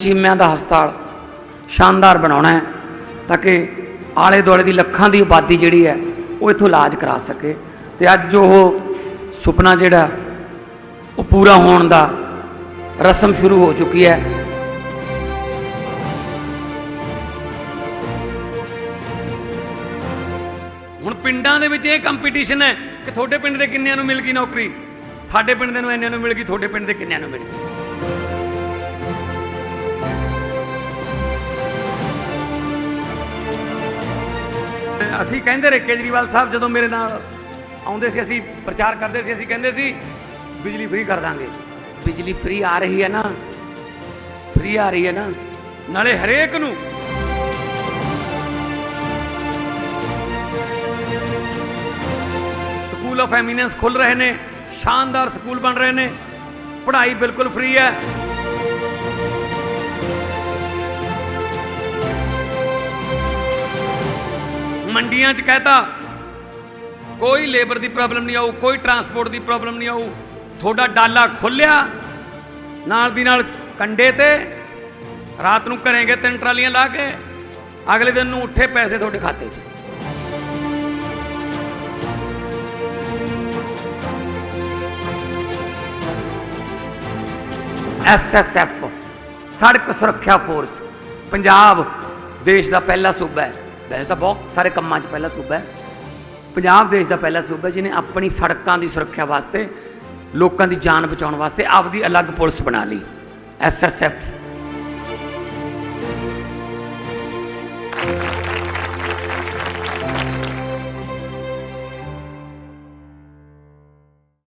ਚੀਮਿਆਂ ਦਾ ਹਸਪਤਾਲ ਸ਼ਾਨਦਾਰ ਬਣਾਉਣਾ ਹੈ ਤਾਂ ਕਿ ਆਲੇ ਦੁਆਲੇ ਦੀ ਲੱਖਾਂ ਦੀ ਆਬਾਦੀ ਜਿਹੜੀ ਹੈ ਉਹ ਇੱਥੋਂ ਇਲਾਜ ਕਰਾ ਸਕੇ ਤੇ ਅੱਜ ਉਹ ਸੁਪਨਾ ਜਿਹੜਾ ਉਹ ਪੂਰਾ ਹੋਣ ਦਾ ਰਸਮ ਸ਼ੁਰੂ ਹੋ ਚੁੱਕੀ ਹੈ। ਹੁਣ ਪਿੰਡਾਂ ਦੇ ਵਿੱਚ ਇਹ ਕੰਪੀਟੀਸ਼ਨ ਹੈ ਕਿ ਤੁਹਾਡੇ ਪਿੰਡ ਦੇ ਕਿੰਨਿਆਂ ਨੂੰ ਮਿਲ ਗਈ ਨੌਕਰੀ? ਸਾਡੇ ਪਿੰਡ ਦੇ ਨੂੰ ਇੰਨਿਆਂ ਨੂੰ ਮਿਲ ਗਈ, ਤੁਹਾਡੇ ਪਿੰਡ ਦੇ ਕਿੰਨਿਆਂ ਨੂੰ ਮਿਲ ਗਈ? ਅਸੀਂ ਕਹਿੰਦੇ ਰਹੇ, ਕੇਜਰੀਵਾਲ ਸਾਹਿਬ ਜਦੋਂ ਮੇਰੇ ਨਾਲ ਆਉਂਦੇ ਸੀ, ਅਸੀਂ ਪ੍ਰਚਾਰ ਕਰਦੇ ਸੀ, ਅਸੀਂ ਕਹਿੰਦੇ ਸੀ, ਬਿਜਲੀ ਫ੍ਰੀ ਕਰ ਦਾਂਗੇ। ਬਿਜਲੀ ਫ੍ਰੀ ਆ ਰਹੀ ਹੈ ਨਾ ਫ੍ਰੀ ਆ ਰਹੀ ਹੈ ਨਾ, ਨਾਲੇ ਹਰੇਕ ਨੂੰ ਸਕੂਲ ਆਫ ਐਮੀਨੈਂਸ ਖੁੱਲ ਰਹੇ ਨੇ, ਸ਼ਾਨਦਾਰ ਸਕੂਲ ਬਣ ਰਹੇ ਨੇ, ਪੜ੍ਹਾਈ ਬਿਲਕੁਲ ਫ੍ਰੀ ਹੈ। ਮੰਡੀਆਂ 'ਚ ਕਹਤਾ, ਕੋਈ ਲੇਬਰ ਦੀ ਪ੍ਰੋਬਲਮ ਨਹੀਂ ਆਊ, ਕੋਈ ਟਰਾਂਸਪੋਰਟ ਦੀ ਪ੍ਰੋਬਲਮ ਨਹੀਂ ਆਊ, ਤੁਹਾਡਾ ਡਾਲਾ ਖੁੱਲਿਆ, ਨਾਲ ਦੀ ਨਾਲ ਕੰਡੇ ਤੇ, ਰਾਤ ਨੂੰ ਕਰੇਗੇ ਤਿੰਨ ਟਰਾਲੀਆਂ ਲਾ ਕੇ, ਅਗਲੇ ਦਿਨ ਨੂੰ ਉੱਠੇ ਪੈਸੇ ਤੁਹਾਡੇ ਖਾਤੇ 'ਚ। ਐਸਐਸਐਫ ਸੜਕ ਸੁਰੱਖਿਆ ਫੋਰਸ ਪੰਜਾਬ ਦੇਸ਼ ਦਾ ਪਹਿਲਾ ਸੂਬਾ ਹੈ। ਵੈਸੇ ਤਾਂ ਬਹੁਤ ਸਾਰੇ ਕੰਮਾਂ 'ਚ ਪਹਿਲਾ ਸੂਬਾ ਹੈ। ਪੰਜਾਬ ਦੇਸ਼ ਦਾ ਪਹਿਲਾ ਸੂਬਾ ਜਿਹਨੇ ਆਪਣੀ ਸੜਕਾਂ ਦੀ ਸੁਰੱਖਿਆ ਵਾਸਤੇ, ਲੋਕਾਂ ਦੀ ਜਾਨ ਬਚਾਉਣ ਵਾਸਤੇ ਆਪਦੀ ਅਲੱਗ ਪੁਲਿਸ ਬਣਾ ਲਈ। ਐਸਐਸਐਫ